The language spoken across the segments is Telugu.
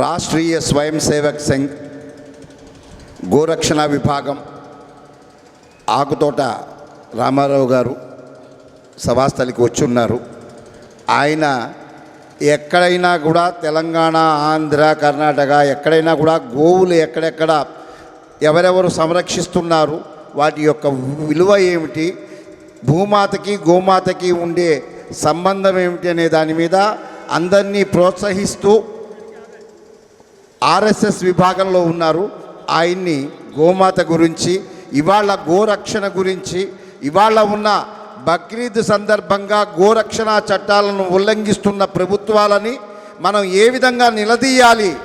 రాష్ట్రీయ స్వయం సేవక్ సంఘ్ గోరక్షణ విభాగం ఆకుతోట రామారావు గారు సభాస్థలికి వచ్చి ఉన్నారు ఆయన ఎక్కడైనా కూడా తెలంగాణ ఆంధ్ర కర్ణాటక ఎక్కడైనా కూడా గోవులు ఎక్కడెక్కడ ఎవరెవరు సంరక్షిస్తున్నారు వాటి యొక్క విలువ ఏమిటి భూమాతకి గోమాతకి ఉండే సంబంధం ఏమిటి అనే దాని మీద అందరినీ ప్రోత్సహిస్తూ ఆర్ఎస్ఎస్ విభాగంలో ఉన్నారు. ఆయన్ని గోమాత గురించి ఇవాళ గోరక్షణ గురించి ఇవాళ ఉన్న బక్రీద్ సందర్భంగా గోరక్షణ చట్టాలను ఉల్లంఘిస్తున్న ప్రభుత్వాలని మనం ఏ విధంగా నిలదీయాలి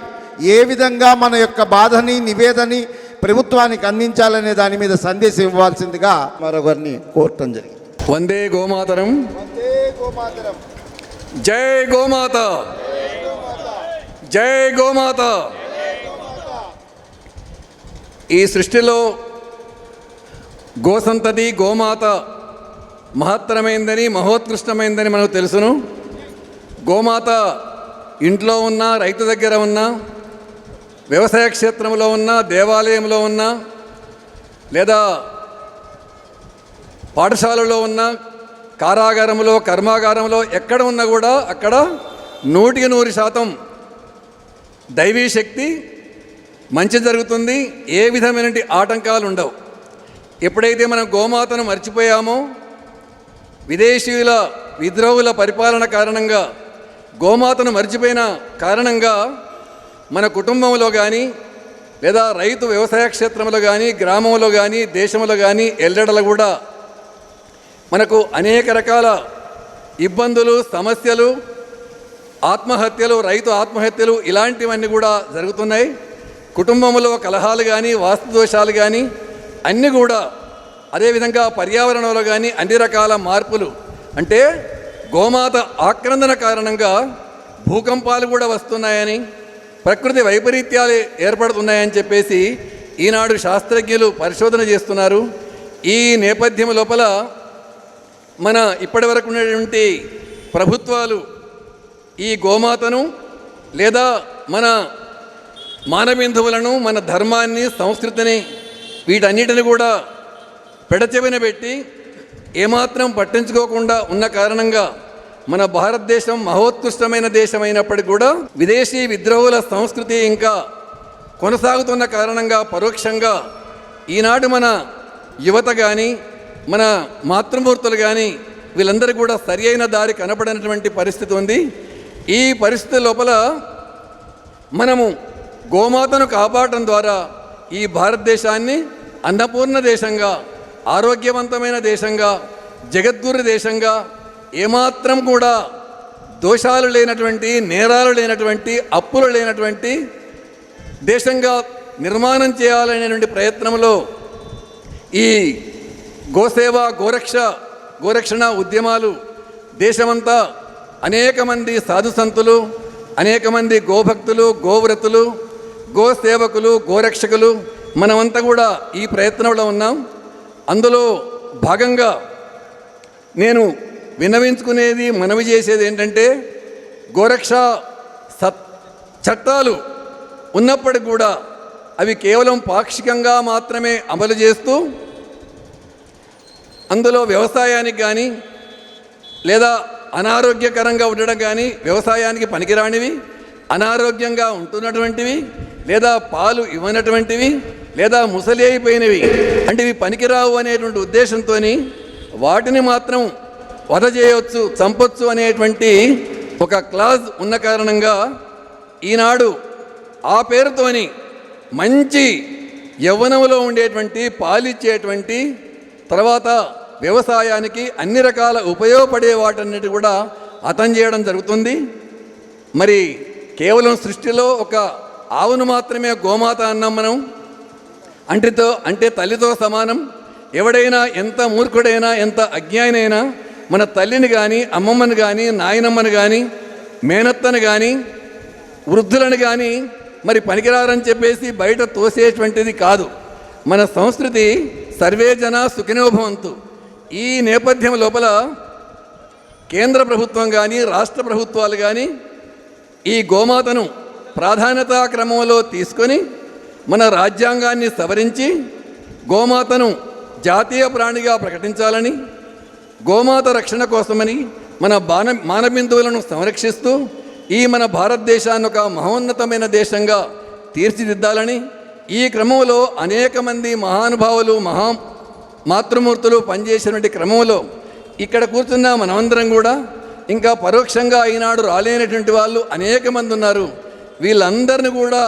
ఏ విధంగా మన యొక్క బాధని నివేదని ప్రభుత్వానికి అందించాలనే దాని మీద సందేశం ఇవ్వాల్సిందిగా మరొకరిని కోరటం జరిగింది. వందే గోమాతరం. జై గోమాత. జై గోమాత. ఈ సృష్టిలో గోసంతతి గోమాత మహత్తరమైందని మహోత్కృష్టమైందని మనకు తెలుసును. గోమాత ఇంట్లో ఉన్న రైతు దగ్గర ఉన్న వ్యవసాయ క్షేత్రంలో ఉన్న దేవాలయంలో ఉన్న లేదా పాఠశాలలో ఉన్న కారాగారంలో కర్మాగారంలో ఎక్కడ ఉన్నా కూడా అక్కడ నూటికి నూరు శాతం దైవీ శక్తి మంచి జరుగుతుంది ఏ విధమైన ఆటంకాలు ఉండవు. ఎప్పుడైతే మనం గోమాతను మర్చిపోయామో విదేశీయుల విద్రోహుల పరిపాలన కారణంగా గోమాతను మర్చిపోయిన కారణంగా మన కుటుంబంలో కానీ లేదా రైతు వ్యవసాయ క్షేత్రంలో కానీ గ్రామంలో కానీ దేశంలో కానీ ఎల్లడలు కూడా మనకు అనేక రకాల ఇబ్బందులు సమస్యలు ఆత్మహత్యలు రైతు ఆత్మహత్యలు ఇలాంటివన్నీ కూడా జరుగుతున్నాయి. కుటుంబంలో కలహాలు కానీ వాస్తు దోషాలు కానీ అన్నీ కూడా అదేవిధంగా పర్యావరణంలో కానీ అన్ని రకాల మార్పులు. అంటే గోమాత ఆక్రందన కారణంగా భూకంపాలు కూడా వస్తున్నాయని ప్రకృతి వైపరీత్యాలు ఏర్పడుతున్నాయని చెప్పేసి ఈనాడు శాస్త్రజ్ఞులు పరిశోధన చేస్తున్నారు. ఈ నేపథ్యం లోపల మన ఇప్పటి వరకు ఉన్నటువంటి ప్రభుత్వాలు ఈ గోమాతను లేదా మన మానబిందువులను మన ధర్మాన్ని సంస్కృతిని వీటన్నిటిని కూడా పెడచెవిన పెట్టి ఏమాత్రం పట్టించుకోకుండా ఉన్న కారణంగా మన భారతదేశం మహోత్కృష్టమైన దేశమైనప్పటికీ కూడా విదేశీ విద్రోహుల సంస్కృతి ఇంకా కొనసాగుతున్న కారణంగా పరోక్షంగా ఈనాడు మన యువత కానీ మన మాతృమూర్తులు కానీ వీళ్ళందరూ కూడా సరి అయిన దారి కనపడినటువంటి పరిస్థితి ఉంది. ఈ పరిస్థితి లోపల మనము గోమాతను కాపాడటం ద్వారా ఈ భారతదేశాన్ని అన్నపూర్ణ దేశంగా ఆరోగ్యవంతమైన దేశంగా జగద్గురు దేశంగా ఏమాత్రం కూడా దోషాలు లేనటువంటి నేరాలు లేనటువంటి అప్పులు లేనటువంటి దేశంగా నిర్మాణం చేయాలనేటువంటి ప్రయత్నంలో ఈ గోసేవ గోరక్ష గోరక్షణ ఉద్యమాలు దేశమంతా అనేక మంది సాధు సంతులు అనేక మంది గోభక్తులు గోవ్రతులు గోసేవకులు గోరక్షకులు మనమంతా కూడా ఈ ప్రయత్నంలో ఉన్నాం. అందులో భాగంగా నేను విన్నవించుకునేది మనవి చేసేది ఏంటంటే గోరక్ష సత్ చట్టాలు ఉన్నప్పటికి కూడా అవి కేవలం పాక్షికంగా మాత్రమే అమలు చేస్తూ అందులో వ్యవసాయానికి కానీ లేదా అనారోగ్యకరంగా ఉండడం కానీ వ్యవసాయానికి పనికిరానివి అనారోగ్యంగా ఉంటున్నటువంటివి లేదా పాలు ఇవ్వనటువంటివి లేదా ముసలి అయిపోయినవి అంటే ఇవి పనికిరావు అనేటువంటి ఉద్దేశంతో వాటిని మాత్రం వధ చేయవచ్చు చంపొచ్చు అనేటువంటి ఒక క్లాజ్ ఉన్న కారణంగా ఈనాడు ఆ పేరుతోని మంచి యవ్వనంలో ఉండేటువంటి పాలిచ్చేటువంటి తర్వాత వ్యవసాయానికి అన్ని రకాల ఉపయోగపడే వాటన్నిటి కూడా అతం చేయడం జరుగుతుంది. మరి కేవలం సృష్టిలో ఒక ఆవును మాత్రమే గోమాత అన్నాం మనం. అంటితో అంటే తల్లితో సమానం. ఎవడైనా ఎంత మూర్ఖుడైనా ఎంత అజ్ఞానైనా మన తల్లిని కానీ అమ్మమ్మని కానీ నాయనమ్మని కానీ మేనత్తను కానీ వృద్ధులను కానీ మరి పనికిరారని చెప్పేసి బయట తోసేటువంటిది కాదు. మన సంస్కృతి సర్వే జన సుఖినోభవంతు ఈ నేపథ్యం లోపల కేంద్ర ప్రభుత్వం కానీ రాష్ట్ర ప్రభుత్వాలు కానీ ఈ గోమాతను ప్రాధాన్యతా క్రమంలో తీసుకొని మన రాజ్యాంగాన్ని సవరించి గోమాతను జాతీయ ప్రాణిగా ప్రకటించాలని గోమాత రక్షణ కోసమని మన బాణ మానబిందువులను సంరక్షిస్తూ ఈ మన భారతదేశాన్ని ఒక మహోన్నతమైన దేశంగా తీర్చిదిద్దాలని ఈ క్రమంలో అనేక మంది మహానుభావులు మహా మాతృమూర్తులు పనిచేసినటువంటి క్రమంలో ఇక్కడ కూర్చున్న మనమందరం కూడా ఇంకా పరోక్షంగా ఈనాడు రాలేనటువంటి వాళ్ళు అనేక మంది ఉన్నారు. వీళ్ళందరిని కూడా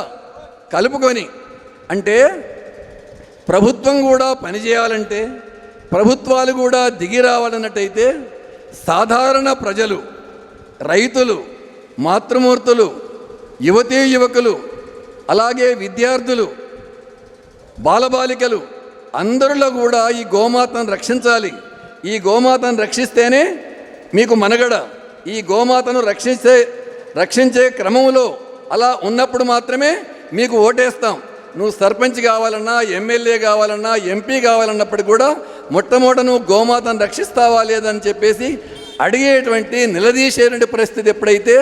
కలుపుకొని అంటే ప్రభుత్వం కూడా పనిచేయాలంటే ప్రభుత్వాలు కూడా దిగి రావాలన్నట్టయితే సాధారణ ప్రజలు రైతులు మాతృమూర్తులు యువతీ యువకులు అలాగే విద్యార్థులు బాలబాలికలు అందరిలో కూడా ఈ గోమాతను రక్షించాలి. ఈ గోమాతను రక్షిస్తేనే మీకు మనగడ. ఈ గోమాతను రక్షించే రక్షించే క్రమంలో అలా ఉన్నప్పుడు మాత్రమే మీకు ఓటేస్తాం. నువ్వు సర్పంచ్ కావాలన్నా ఎమ్మెల్యే కావాలన్నా ఎంపీ కావాలన్నప్పుడు కూడా మొట్టమొదట నువ్వు గోమాతను రక్షిస్తావా లేదని చెప్పేసి అడిగేటువంటి నిలదీసేటువంటి పరిస్థితి ఎప్పుడైతే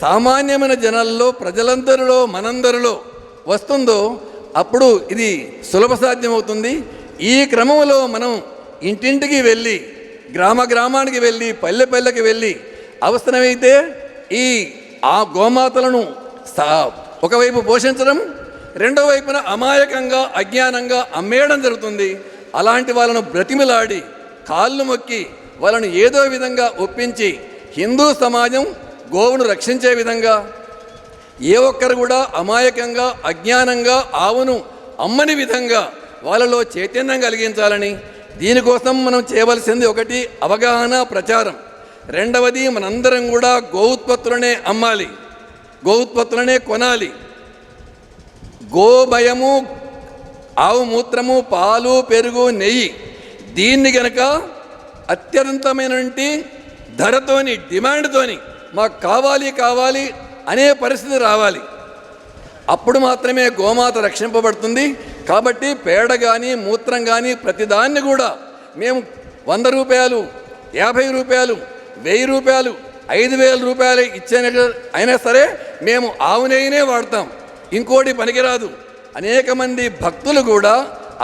సామాన్యమైన జనాల్లో ప్రజలందరిలో మనందరిలో వస్తుందో అప్పుడు ఇది సులభ సాధ్యమవుతుంది ఈ క్రమంలో మనం ఇంటింటికి వెళ్ళి గ్రామ గ్రామానికి వెళ్ళి పల్లె పల్లెకి వెళ్ళి అవసరమైతే ఈ ఆ గోమాతలను ఒకవైపు పోషించడం రెండో వైపున అమాయకంగా అజ్ఞానంగా అమ్మేయడం జరుగుతుంది. అలాంటి వాళ్ళను బ్రతిమిలాడి కాళ్ళు మొక్కి వాళ్ళను ఏదో విధంగా ఒప్పించి హిందూ సమాజం గోవును రక్షించే విధంగా ఏ ఒక్కరు కూడా అమాయకంగా అజ్ఞానంగా ఆవును అమ్మని విధంగా వాళ్ళలో చైతన్యం కలిగించాలని దీనికోసం మనం చేయవలసింది ఒకటి అవగాహన ప్రచారం. రెండవది మనందరం కూడా గోవుత్పత్తులనే అమ్మాలి గోవుత్పత్తులనే కొనాలి. గోభయము ఆవు మూత్రము పాలు పెరుగు నెయ్యి దీన్ని గనక అత్యంతమైనటువంటి ధరతోని డిమాండ్తోని మాకు కావాలి కావాలి అనే పరిస్థితి రావాలి. అప్పుడు మాత్రమే గోమాత రక్షింపబడుతుంది. కాబట్టి పేడ కానీ మూత్రం కానీ ప్రతిదాన్ని కూడా మేము వంద రూపాయలు యాభై రూపాయలు వెయ్యి రూపాయలు ఐదు వేల రూపాయలు ఇచ్చే అయినా సరే మేము ఆవు నెయ్యినే వాడతాం. ఇంకోటి పనికిరాదు. అనేక మంది భక్తులు కూడా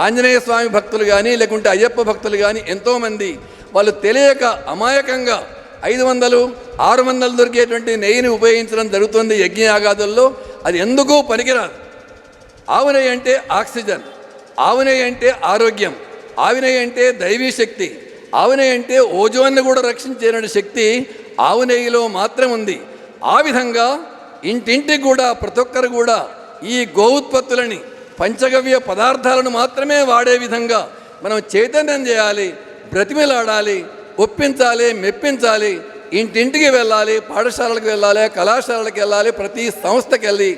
ఆంజనేయ స్వామి భక్తులు కానీ లేకుంటే అయ్యప్ప భక్తులు కానీ ఎంతోమంది వాళ్ళు తెలియక అమాయకంగా ఐదు వందలు ఆరు వందలు దొరికేటువంటి నెయ్యిని ఉపయోగించడం జరుగుతుంది యజ్ఞయాగాదుల్లో. అది ఎందుకు పనికిరాదు? ఆవు నెయ్యి అంటే ఆక్సిజన్ ఆవు నెయ్యి అంటే ఆరోగ్యం ఆవు నెయ్యి అంటే దైవీ శక్తి ఆవు నెయ్యి అంటే ఓజోన్ని కూడా రక్షించేటువంటి శక్తి ఆవు నెయ్యిలో మాత్రం ఉంది. ఆ విధంగా ఇంటింటికి కూడా ప్రతి ఒక్కరు కూడా ఈ గోవుత్పత్తులని పంచగవ్య పదార్థాలను మాత్రమే వాడే విధంగా మనం చైతన్యం చేయాలి బ్రతిమిలాడాలి ఒప్పించాలి మెప్పించాలి. ఇంటింటికి వెళ్ళాలి పాఠశాలలకు వెళ్ళాలి కళాశాలలకు వెళ్ళాలి ప్రతి సంస్థకి వెళ్ళి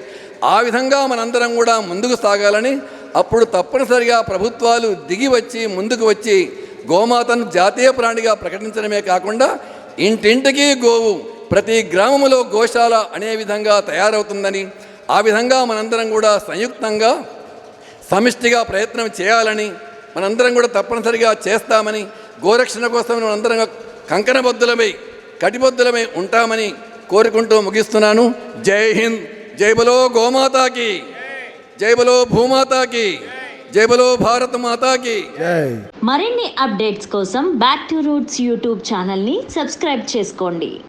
ఆ విధంగా మనందరం కూడా ముందుకు సాగాలని అప్పుడు తప్పనిసరిగా ప్రభుత్వాలు దిగి వచ్చి ముందుకు వచ్చి గోమాతను జాతీయ ప్రాణిగా ప్రకటించడమే కాకుండా ఇంటింటికి గోవు ప్రతి గ్రామంలో గోశాల అనే విధంగా తయారవుతుందని ఆ విధంగా మనందరం కూడా సంయుక్తంగా సమిష్టిగా ప్రయత్నం చేయాలని మనందరం కూడా తప్పనిసరిగా చేస్తామని గోరక్షణ కోసం మనందరం కంకణబద్ధులమై కటిబద్ధులమై ఉంటామని కోరుకుంటూ ముగిస్తున్నాను. జై హింద్. జై బలో గోమాతాకి. జై బలో భూమాతాకి. జై బలో భారత మాతాకి జై. మరిన్ని అప్డేట్స్ కోసం బ్యాక్ టు రూట్స్ యూట్యూబ్ ఛానల్ని సబ్స్క్రైబ్ చేసుకోండి.